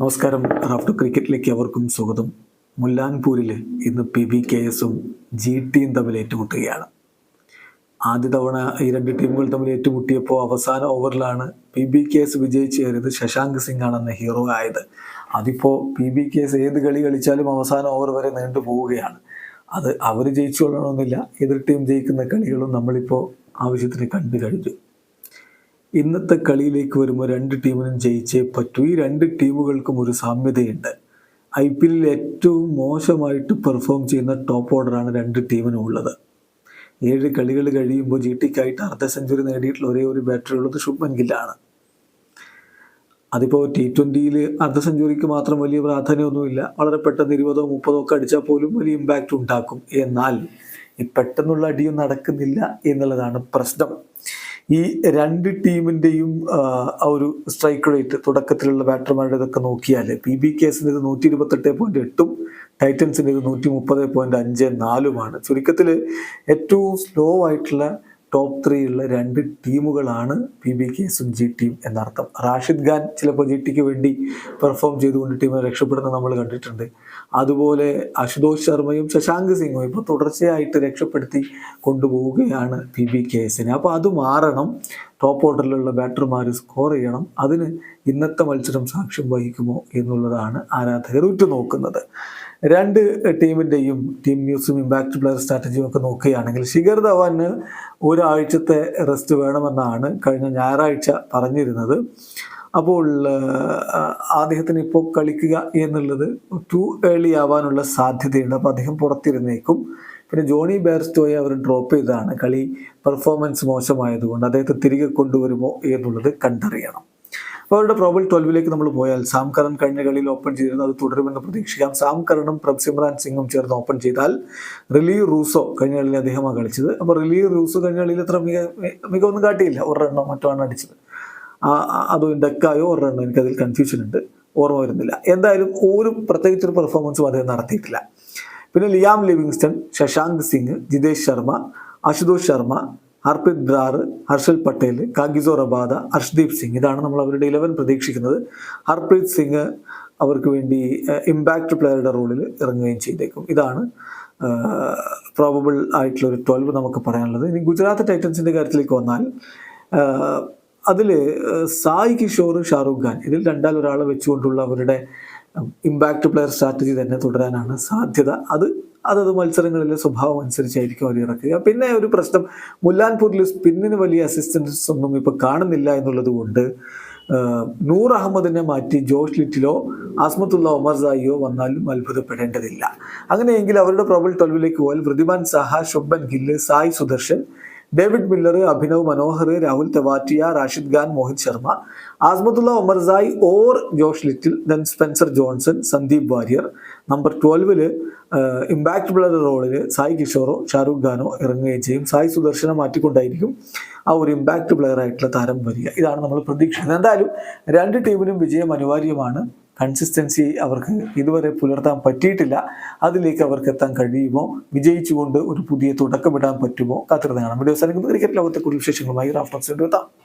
നമസ്കാരം. റാഫ്റ്റർ ക്രിക്കറ്റിലേക്ക് അവർക്കും സ്വാഗതം. മുല്ലാൻപൂരിൽ ഇന്ന് പി ബി കെ എസും ജി ടിയും തമ്മിൽ ഏറ്റുമുട്ടുകയാണ്. ആദ്യ തവണ ഈ രണ്ട് ടീമുകൾ തമ്മിൽ ഏറ്റുമുട്ടിയപ്പോൾ അവസാന ഓവറിലാണ് പി ബി കെ എസ് വിജയിച്ച് കയറിയത് ശശാങ്ക് സിംഗ് ആണെന്ന ഹീറോ ആയത്. അതിപ്പോൾ പി ബി കെ എസ് ഏത് കളി കളിച്ചാലും അവസാന ഓവർ വരെ നീണ്ടു പോവുകയാണ്. അത് അവർ ജയിച്ചു കൊള്ളണമെന്നില്ല എതിർ ടീം ജയിക്കുന്ന കളികളും നമ്മളിപ്പോൾ ആവശ്യത്തിന് കണ്ടു കഴിഞ്ഞു. ഇന്നത്തെ കളിയിലേക്ക് വരുമ്പോൾ രണ്ട് ടീമിനും ജയിച്ചേ പറ്റൂ. ഈ രണ്ട് ടീമുകൾക്കും ഒരു സാമ്യതയുണ്ട്. ഐ പി എല്ലിൽ ഏറ്റവും മോശമായിട്ട് പെർഫോം ചെയ്യുന്ന ടോപ്പ് ഓർഡറാണ് രണ്ട് ടീമിനും ഉള്ളത്. ഏഴ് കളികൾ കഴിയുമ്പോൾ ജി ടിക്കായിട്ട് അർദ്ധ സെഞ്ചുറി നേടിയിട്ടുള്ള ഒരേ ഒരു ബാറ്ററി ഉള്ളത് ശുഭ്മൻ ഗില്ലാണ് അതിപ്പോൾ ടി ട്വന്റിയിൽ അർദ്ധ സെഞ്ചുറിക്ക് മാത്രം വലിയ പ്രാധാന്യമൊന്നുമില്ല. വളരെ പെട്ടെന്ന് ഇരുപതോ മുപ്പതോ ഒക്കെ അടിച്ചാൽ പോലും വലിയ ഇമ്പാക്റ്റ് ഉണ്ടാക്കും. എന്നാൽ ഈ പെട്ടെന്നുള്ള അടിയും നടക്കുന്നില്ല എന്നുള്ളതാണ് പ്രശ്നം. ഈ രണ്ട് ടീമിന്റെയും ആ ഒരു സ്ട്രൈക്ക് റേറ്റ് തുടക്കത്തിലുള്ള ബാറ്റർമാരുടെ ഇതൊക്കെ നോക്കിയാൽ പി ബി കേസിന്റെ ഇത് നൂറ്റി ഇരുപത്തെട്ട് പോയിന്റ് എട്ടും ടൈറ്റൻസിന്റെ നൂറ്റി മുപ്പത് പോയിന്റ് അഞ്ച് നാലുമാണ്. ചുരുക്കത്തിൽ ഏറ്റവും സ്ലോ ആയിട്ടുള്ള ടോപ്പ് ത്രീ ഉള്ള രണ്ട് ടീമുകളാണ് പി ബി കേസും ജി ടീം എന്നർത്ഥം. റാഷിദ് ഖാൻ ചിലപ്പോൾ ജി ടിക്ക് വേണ്ടി പെർഫോം ചെയ്തുകൊണ്ട് ടീമിനെ രക്ഷപ്പെടുന്നത് നമ്മൾ കണ്ടിട്ടുണ്ട്. അതുപോലെ അശുതോഷ് ശർമ്മയും ശശാങ്ക് സിംഗും ഇപ്പോൾ തുടർച്ചയായിട്ട് രക്ഷപ്പെടുത്തി കൊണ്ടുപോവുകയാണ് പി ബി കെ എസിനെ അപ്പോൾ അത് മാറണം. ടോപ്പ് ഓർഡറിലുള്ള ബാറ്റർമാർ സ്കോർ ചെയ്യണം. അതിന് ഇന്നത്തെ മത്സരം സാക്ഷ്യം വഹിക്കുമോ എന്നുള്ളതാണ് ആരാധകർ ഉറ്റുനോക്കുന്നത്. രണ്ട് ടീമിന്റെയും ടീം ന്യൂസും ഇമ്പാക്റ്റ് പ്ലെയർ സ്ട്രാറ്റജിയും ഒക്കെ നോക്കുകയാണെങ്കിൽ ശിഖർ ധവാന് ഒരാഴ്ചത്തെ റെസ്റ്റ് വേണമെന്നാണ് കഴിഞ്ഞ ഞായറാഴ്ച പറഞ്ഞിരുന്നത്. അപ്പോൾ അദ്ദേഹത്തിന് ഇപ്പോൾ കളിക്കുക എന്നുള്ളത് ടു ഏർലി ആവാനുള്ള സാധ്യതയുണ്ട്. അപ്പോൾ അദ്ദേഹം പുറത്തിരുന്നേക്കും. പിന്നെ ജോണി ബേർസ്റ്റോയെ അവർ ഡ്രോപ്പ് ചെയ്തതാണ്. കളി പെർഫോമൻസ് മോശമായതുകൊണ്ട് അദ്ദേഹത്തെ തിരികെ കൊണ്ടുവരുമോ എന്നുള്ളത് കണ്ടറിയണം. അവരുടെ പ്രോബിൾ ട്വൽവിലേക്ക് നമ്മൾ പോയാൽ സാം കരൺ കഴിഞ്ഞ കളിയിൽ ഓപ്പൺ ചെയ്തിരുന്നു. അത് തുടരുമെന്ന് പ്രതീക്ഷിക്കാം. സാം കരണും പ്രബ്സിമ്രാൻ സിംഗും ചേർന്ന് ഓപ്പൺ ചെയ്താൽ റിലി റൂസോ കഴിഞ്ഞ കളിയിൽ അദ്ദേഹമാണ് കളിച്ചത്. അപ്പോൾ റിലി റൂസോ കഴിഞ്ഞ കളിയിൽ അത്ര മിക മികവൊന്നും കാട്ടിയില്ല. ഒരു റണ്ണോ മറ്റോ ആണ് അടിച്ചത്. അതും ഡെക്കായോ ഒരു റണ്ണോ എനിക്കതിൽ കൺഫ്യൂഷൻ ഉണ്ട്. ഓർമ്മ വരുന്നില്ല. എന്തായാലും ഒരു പ്രത്യേകിച്ചൊരു പെർഫോമൻസും അദ്ദേഹം നടത്തിയിട്ടില്ല. പിന്നെ Liam Livingstone Shashank Singh Jitesh Sharma Ashutosh Sharma Harpreet Brar Harshal Patel Kagiso Rabada Harshdeep Singh. ഇതാണ് നമ്മൾ അവരുടെ ഇലവൻ പ്രതീക്ഷിക്കുന്നത്. ഹർപ്രീത് സിംഗ് അവർക്ക് വേണ്ടി ഇമ്പാക്റ്റ് പ്ലെയറുടെ റോളിൽ ഇറങ്ങുകയും ചെയ്തേക്കും. ഇതാണ് പ്രോബബിൾ ആയിട്ടുള്ള ഒരു ട്വൽവ് നമുക്ക് പറയാനുള്ളത്. ഇനി ഗുജറാത്ത് ടൈറ്റൻസിന്റെ കാര്യത്തിലേക്ക് വന്നാൽ അതിൽ സായി കിഷോർ ഷാറൂഖ് ഖാൻ ഇതിൽ രണ്ടാൽ ഒരാളെ വെച്ചുകൊണ്ടുള്ള അവരുടെ ഇമ്പാക്റ്റ് പ്ലെയർ സ്ട്രാറ്റജി തന്നെ തുടരാനാണ് സാധ്യത. അത് അതത് മത്സരങ്ങളിലെ സ്വഭാവം അനുസരിച്ചായിരിക്കും അവർ ഇറക്കുക. പിന്നെ ഒരു പ്രശ്നം മുല്ലാൻപൂരിൽ സ്പിന്നിന് വലിയ അസിസ്റ്റൻസ് ഒന്നും ഇപ്പോൾ കാണുന്നില്ല എന്നുള്ളത് കൊണ്ട് നൂർ അഹമ്മദിനെ മാറ്റി ജോഷ് ലിറ്റിലോ ആസ്മത്തുള്ള ഒമർ സായിയോ വന്നാലും അത്ഭുതപ്പെടേണ്ടതില്ല. അങ്ങനെയെങ്കിൽ അവരുടെ പ്രബൽ ട്വൽവിലേക്ക് പോയാൽ Wriddhiman Saha Shubman Gill Sai Sudharsan David Miller Abhinav Manohar Rahul Tewatia Rashid Khan Mohit Sharma Azmatullah Omarzai or Josh Little then Spencer Johnson Sandeep Warrier. Number ട്വൽവിൽ impact player റോളിൽ സായി കിഷോറോ ഷാരൂഖ് ഖാനോ ഇറങ്ങുകയും ചെയ്യും. സായ് സുദർശനം മാറ്റിക്കൊണ്ടായിരിക്കും ആ ഒരു ഇമ്പാക്ട് പ്ലെയർ ആയിട്ടുള്ള താരം വരിക. ഇതാണ് നമ്മൾ പ്രതീക്ഷിക്കുന്നത്. എന്തായാലും രണ്ട് ടീമിനും വിജയം അനിവാര്യമാണ്. കൺസിസ്റ്റൻസി അവർക്ക് ഇതുവരെ പുലർത്താൻ പറ്റിയിട്ടില്ല. അതിലേക്ക് അവർക്ക് എത്താൻ കഴിയുമോ? വിജയിച്ചുകൊണ്ട് ഒരു പുതിയ തുടക്കമിടാൻ പറ്റുമോ? കാത്തിരുന്ന് കാണാം. വീഡിയോ അവസാനിക്കുന്ന. ക്രിക്കറ്റ് ലോകത്തെ കൂടുതൽ വിശേഷങ്ങളുമായി റാഫ്റ്റോക്സിന്റെ എത്താം